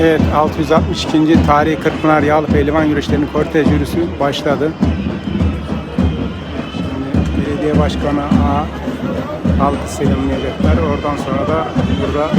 Evet 662. Tarihi Kırkpınar Yağlı Pehlivan Yürüyüşlerinin kortej yürüyüşü başladı. Şimdi belediye başkanı A halkı selamlayacaklar. Oradan sonra da burada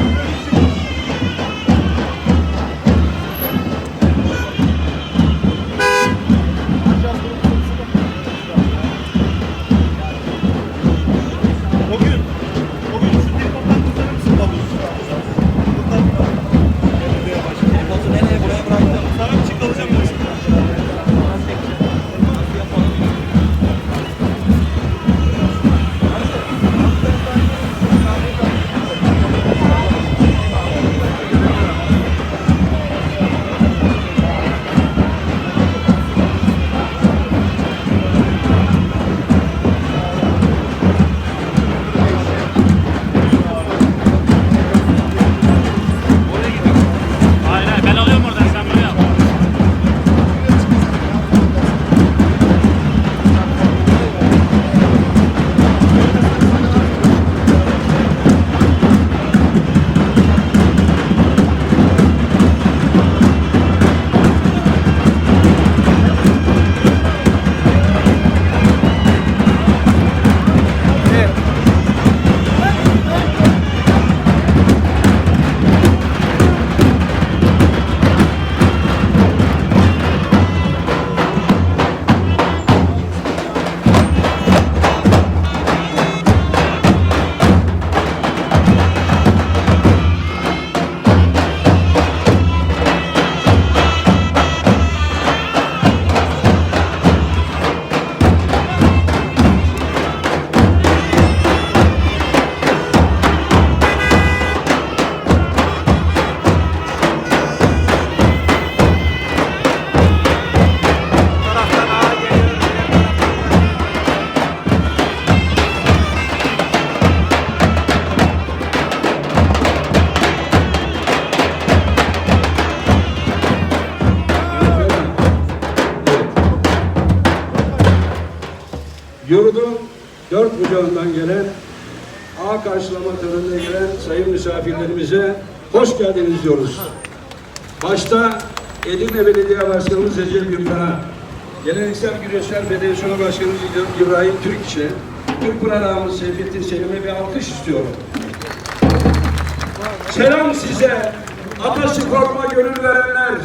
Yurdun dört bucağından gelen A karşılama törenine gelen sayın misafirlerimize hoş geldiniz diyoruz. Başta Edirne Belediye Başkanımız Recep Gürkan'a, Geleneksel Güreşler Federasyonu Başkanımız İbrahim Türkçe, Türkpınar ağamız Seyfettin Selim'e bir alkış istiyorum. Selam size ata sporuma gönül verenler.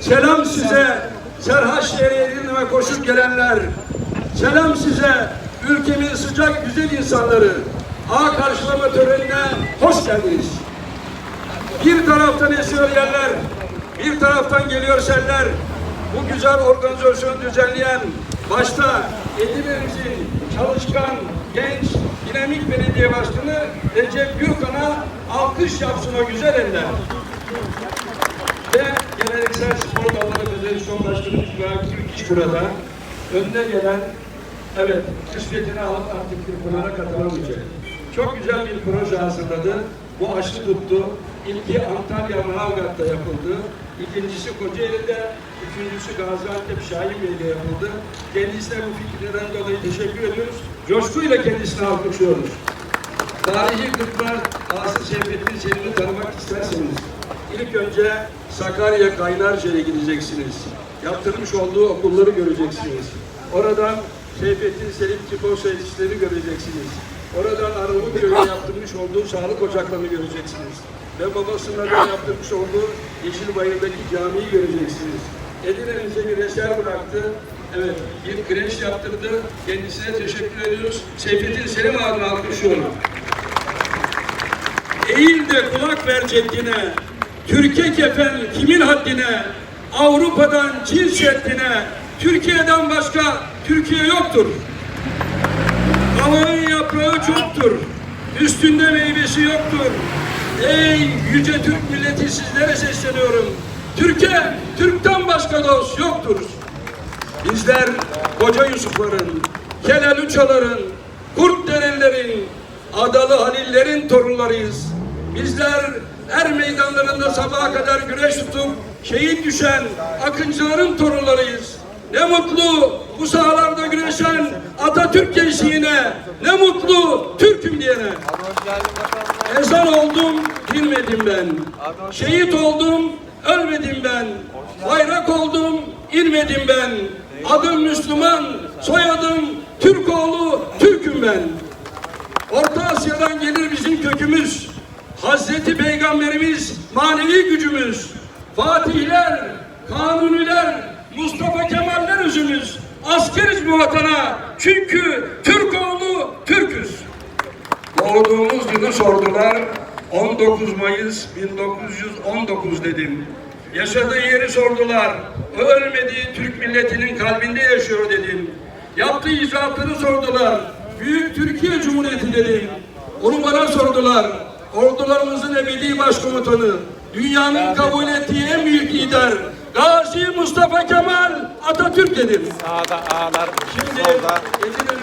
Selam size Serhaç Edirne'ye koşup gelenler. Selam size ülkemin sıcak güzel insanları. A karşılama törenine hoş geldiniz. Bir taraftan esiyor yerler, bir taraftan geliyor seller. Bu güzel organizasyonu düzenleyen başta Edirne'mizin çalışkan, genç, dinamik belediye başkanı Recep Gürkan'a alkış yapsın o güzel eller. Ve geleneksel spor dalları federasyon başkanımız Güven Türkiş burada. Önüne gelen, evet, kısmetini alıp artık Kırpınar'a katılamayacak. Çok güzel bir proje hazırladı. Bu aşı tuttu. İlki Antalya Manavgat'ta yapıldı. İkincisi Kocaeli'de, üçüncüsü Gaziantep Şahinbey'de yapıldı. Kendisine bu fikirlerden dolayı teşekkür ediyoruz. Coşkuyla kendisini alkışlıyoruz. Tarihi Kırklar Aslı Seyfettin Selim'i tanımak isterseniz ilk önce Sakarya Kaynarca'ya gideceksiniz. Yaptırmış olduğu okulları göreceksiniz. Oradan Seyfettin Selim Spor Tesisleri göreceksiniz. Oradan Arnavutköy'de yaptırmış olduğu sağlık ocaklarını göreceksiniz. Ve babasına da yaptırmış olduğu Yeşilbayır'daki camiyi göreceksiniz. Edirne'mize bir eser bıraktı. Evet, bir kreş yaptırdı. Kendisine teşekkür ediyoruz. Seyfettin Selim adına alkışlıyorum. Eğil de kulak ver ceddine, Türkiye kefen kimin haddine, Avrupa'dan Çin Seddi'ne, Türkiye'den başka Türkiye yoktur. Havağın yaprağı çoktur, üstünde meyvesi yoktur. Ey yüce Türk milleti sizlere sesleniyorum. Türkiye, Türk'ten başka dost yoktur. Bizler Koca Yusufların, Kelal Uçaların, Kurt Derelilerin, Adalı Halillerin torunlarıyız. Bizler er meydanlarında sabaha kadar güreş tutup şehit düşen akıncıların torunlarıyız. Ne mutlu bu sahalarda güreşen Atatürk gençliğine. Ne mutlu Türk'üm diyene. Ezan oldum, bilmedim ben. Şehit oldum, ölmedim ben. Bayrak oldum, inmedim ben. Adım Müslüman, soyadım Türkoğlu, Türk'üm ben. Orta Asya'dan gelir bizim kökümüz. Hazreti Peygamberimiz manevi gücümüz. Fatihler, Kanuniler, Mustafa Kemaller özümüz. Askeriz bu vatana. Çünkü Türkoğlu Türküz. Doğduğumuz yılı sordular. 19 Mayıs 1919 dedim. Yaşadığı yeri sordular. Ölmediği Türk milletinin kalbinde yaşıyor dedim. Yaptığı icraatları sordular. Büyük Türkiye Cumhuriyeti dedim. Onu bana sordular. Ordularımızın ebedi başkomutanı. Dünyanın kabul ettiği en büyük lider. Gazi Mustafa Kemal Atatürk dedim. Sağda ağlar, Şimdi solda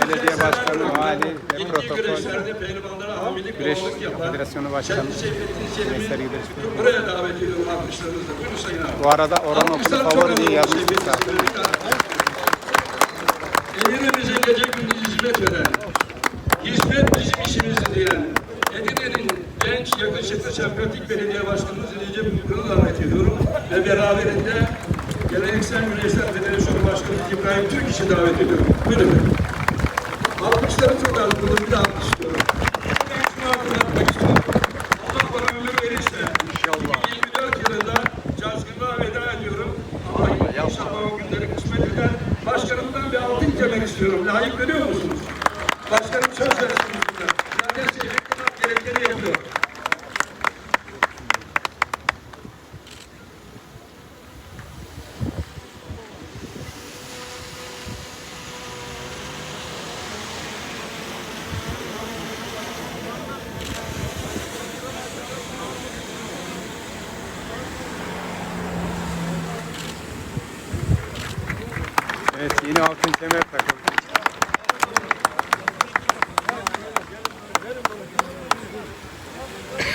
belediye başkanı, vali ve protokol. Güreş Federasyonu Başkanı, Güreşler Güreş buraya davet ediyorum alkışlarınızla. Buyurun Sayın abi. Bu arada Orhan Okulu favori diye yazmış zaten. Selim'i. Edirne'mize gece gündüz hizmet veren, yakışıklı, sempatik belediye başkanımız Recep Ülkün'ü davet ediyorum. Ve beraberinde Geleneksel Güreşler Federasyonu Başkanı İbrahim Türk işi davet ediyorum. Buyurun. Alkışları çok az burada bir de kemer takıldı.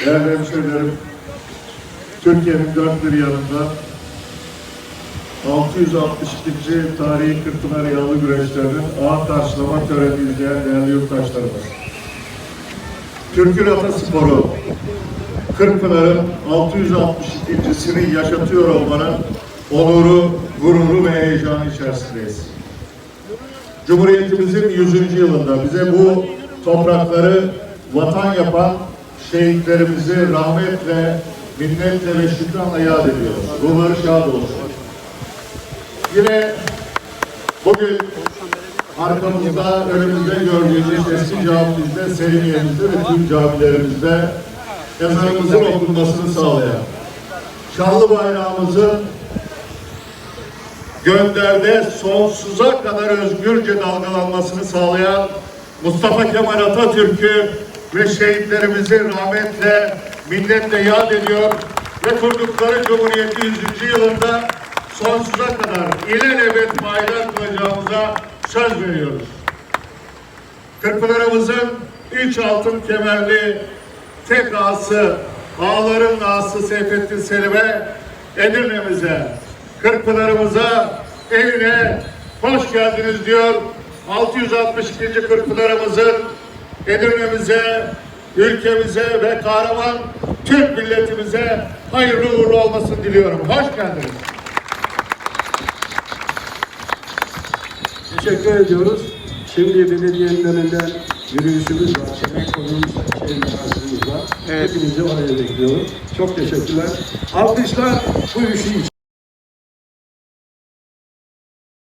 Değerli hemşehrilerim, Türkiye'nin dört bir yanında 662. Tarihi Kırkpınar Yağlı Güreşlerinin ağır karşılama töreni izleyen değerli yurttaşlarımız. Türk'ün atasporu Kırkpınar'ın 662.sini yaşatıyor olmanın onuru, gururu ve heyecanı içerisindeyiz. Cumhuriyetimizin 100. yılında bize bu toprakları vatan yapan şehitlerimizi rahmetle, minnetle ve şükranla yad ediyoruz. Ruhları şad olsun. Yine bugün arkamızda, önümüzde gördüğünüz eski camimizde, Selimiye'mizde ve tüm camilerimizde ezanımızın okunmasını sağlayan, şanlı bayrağımızın gönderde sonsuza kadar özgürce dalgalanmasını sağlayan Mustafa Kemal Atatürk'ü ve şehitlerimizi rahmetle, minnetle yad ediyor ve kurdukları Cumhuriyeti 100. yılında sonsuza kadar ilelebet bayrak kılacağımıza söz veriyoruz. Kırkpınar'ımızın üç altın kemerli tek ağası, ağların ağası Seyfettin Selim'e, Edirne'mize, Kırkpınar'ımıza, evine hoş geldiniz diyor. 662. Kırkpınar'ımızın Edirne'mize, ülkemize ve kahraman Türk milletimize hayırlı uğurlu olmasını diliyorum. Hoş geldiniz. Teşekkür ediyoruz. Şimdi belediyenin önünden yürüyüşümüz var. Yemek konumuz şey var. Evet. Hepinizi oraya bekliyorum. Çok teşekkürler. Alkışlar bu işi için.